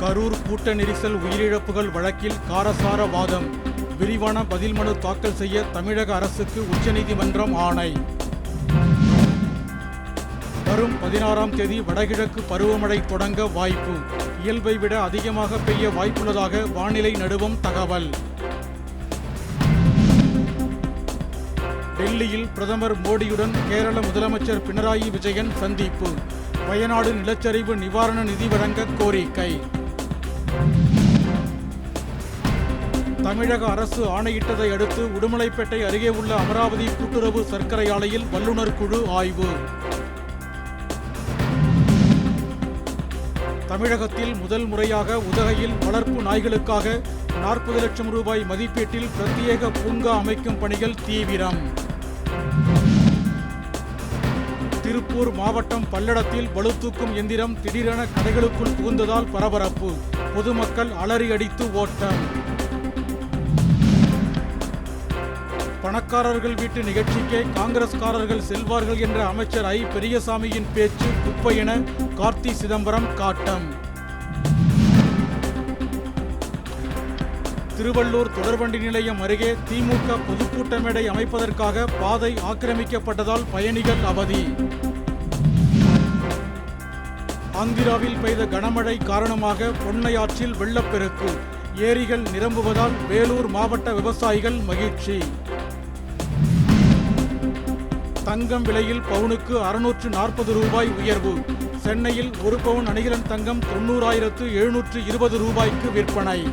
கரூர் கூட்ட நெரிசல் உயிரிழப்புகள் வழக்கில் காரசார வாதம் விரிவான பதில் மனு தாக்கல் செய்ய தமிழக அரசுக்கு உச்சநீதிமன்றம் ஆணை. வரும் பதினாறாம் தேதி வடகிழக்கு பருவமழை தொடங்க வாய்ப்பு. இயல்பை விட அதிகமாக பெய்ய வாய்ப்புள்ளதாக வானிலை நடுவம் தகவல். டெல்லியில் பிரதமர் மோடியுடன் கேரள முதலமைச்சர் பினராயி விஜயன் சந்திப்பு. வயநாடு நிலச்சரிவு நிவாரண நிதி வழங்க கோரிக்கை. தமிழக அரசு ஆணையிட்டதை அடுத்து உடுமலைப்பேட்டை அருகே உள்ள அமராவதி கூட்டுறவு சர்க்கரை ஆலையில் வல்லுநர் குழு ஆய்வு. தமிழகத்தில் முதல் முறையாக உதகையில் வளர்ப்பு நாய்களுக்காக நாற்பது லட்சம் ரூபாய் மதிப்பீட்டில் பிரத்யேக பூங்கா அமைக்கும் பணிகள் தீவிரம். திருப்பூர் மாவட்டம் பல்லடத்தில் பளுதூக்கும் எந்திரம் திடீரென கடைகளுக்குள் புகுந்ததால் பரபரப்பு. பொதுமக்கள் அலறி அடித்து ஓட்டம். பணக்காரர்கள் வீட்டு நிகழ்ச்சிக்கே காங்கிரஸ்காரர்கள் செல்வார்கள் என்ற அமைச்சர் ஐ. பெரியசாமியின் பேச்சு குப்பை என கார்த்தி சிதம்பரம் காட்டம். திருவள்ளூர் தொடர்வண்டி நிலையம் அருகே திமுக பொதுக்கூட்ட மேடை அமைப்பதற்காக பாதை ஆக்கிரமிக்கப்பட்டதால் பயணிகள் அவதி. ஆந்திராவில் பெய்த கனமழை காரணமாக பொன்னையாற்றில் வெள்ளப்பெருக்கு. ஏரிகள் நிரம்புவதால் வேலூர் மாவட்ட விவசாயிகள் மகிழ்ச்சி. தங்கம் விலையில் பவுனுக்கு அறுநூற்று நாற்பது ரூபாய் உயர்வு. சென்னையில் ஒரு பவுன் அணிகலன் தங்கம் தொண்ணூறாயிரத்து எழுநூற்று இருபது ரூபாய்க்கு விற்பனை.